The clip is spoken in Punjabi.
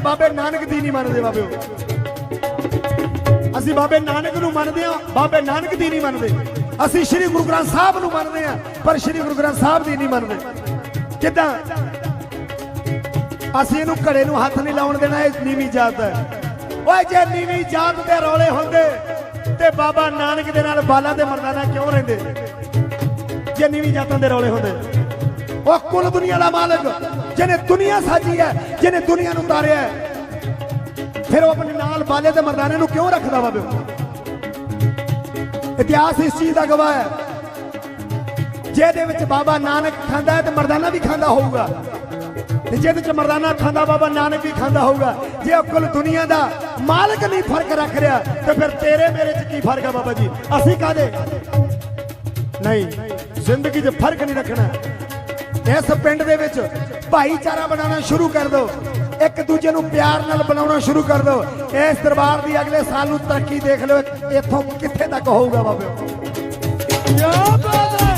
ਬਾਬੇ ਨਾਨਕ ਦੀ ਨਹੀਂ ਮੰਨਦੇ ਬਾਬਿਓ ਅਸੀਂ ਬਾਬੇ ਨਾਨਕ ਨੂੰ ਮੰਨਦੇ ਆ ਬਾਬੇ ਨਾਨਕ ਦੀ ਨਹੀਂ ਮੰਨਦੇ। ਅਸੀਂ ਸ੍ਰੀ ਗੁਰੂ ਗ੍ਰੰਥ ਸਾਹਿਬ ਨੂੰ ਮੰਨਦੇ ਆ ਪਰ ਸ੍ਰੀ ਗੁਰੂ ਗ੍ਰੰਥ ਸਾਹਿਬ ਦੀ ਨਹੀਂ ਮੰਨਦੇ। ਕਿਦਾਂ? ਅਸੀਂ ਇਹਨੂੰ ਘੜੇ ਨੂੰ ਹੱਥ ਨਹੀਂ ਲਾਉਣ ਦੇਣਾ, ਇਹ ਨੀਵੀਂ ਜਾਤ ਹੈ। ਓਏ ਜੇ ਨੀਵੀਂ ਜਾਤ ਦੇ ਰੌਲੇ ਹੁੰਦੇ, ਤੇ ਬਾਬਾ ਨਾਨਕ ਦੇ ਨਾਲ ਬਾਲਾਂ ਦੇ ਮਰਦਾਨਾ ਕਿਉਂ ਰਹਿੰਦੇ? ਜੇ ਨੀਵੀਂ ਜਾਤਾਂ ਦੇ ਰੌਲੇ ਹੁੰਦੇ। ਉਹ ਕੁੱਲ ਦੁਨੀਆ ਦਾ ਮਾਲਕ ਜਿਹਨੇ ਦੁਨੀਆ ਸਾਜੀ ਹੈ, ਜਿਹਨੇ ਦੁਨੀਆ ਨੂੰ ਤਾਰਿਆ ਹੈ। ਫਿਰ ਉਹ ਆਪਣੇ ਨਾਲ ਬਾਲੇ ਤੇ ਮਰਦਾਨੇ ਨੂੰ ਕਿਉਂ ਰੱਖਦਾ ਵਾ ਬਿਓ ਇਤਿਹਾਸ ਇਸ ਚੀਜ਼ ਦਾ ਗਵਾਹ ਹੈ। ਜਿਹਦੇ ਵਿੱਚ ਬਾਬਾ ਨਾਨਕ ਖਾਂਦਾ ਹੈ ਤੇ ਮਰਦਾਨਾ ਵੀ ਖਾਂਦਾ ਹੋਊਗਾ। ਤੇ ਜਿਹਦੇ ਚ ਮਰਦਾਨਾ ਖਾਂਦਾ ਬਾਬਾ ਨਾਨਕ ਵੀ ਖਾਂਦਾ ਹੋਊਗਾ। ਜੇ ਉਹ ਕੁੱਲ ਦੁਨੀਆ ਦਾ ਮਾਲਕ ਨਹੀਂ ਫ਼ਰਕ ਰੱਖ ਰਿਹਾ, ਤੇ ਫਿਰ ਤੇਰੇ ਮੇਰੇ ਚ ਕੀ ਫ਼ਰਕ ਹੈ ਬਾਬਾ ਜੀ? ਅਸੀਂ ਕਾਦੇ ਨਹੀਂ, ਜ਼ਿੰਦਗੀ 'ਚ ਫ਼ਰਕ ਨਹੀਂ ਰੱਖਣਾ। ਇਸ ਪਿੰਡ ਦੇ ਵਿੱਚ ਭਾਈਚਾਰਾ ਬਣਾਉਣਾ ਸ਼ੁਰੂ ਕਰ ਦਿਓ। ਇੱਕ ਦੂਜੇ ਨੂੰ ਪਿਆਰ ਨਾਲ ਬਣਾਉਣਾ ਸ਼ੁਰੂ ਕਰ ਦਿਓ। ਇਸ ਦਰਬਾਰ ਦੀ ਅਗਲੇ ਸਾਲ ਨੂੰ ਤਰੱਕੀ ਦੇਖ ਲਓ, ਇੱਥੋਂ ਕਿੱਥੇ ਤੱਕ ਹੋਊਗਾ ਬਾਬਿਓ ਕਿਆ ਬਾਤ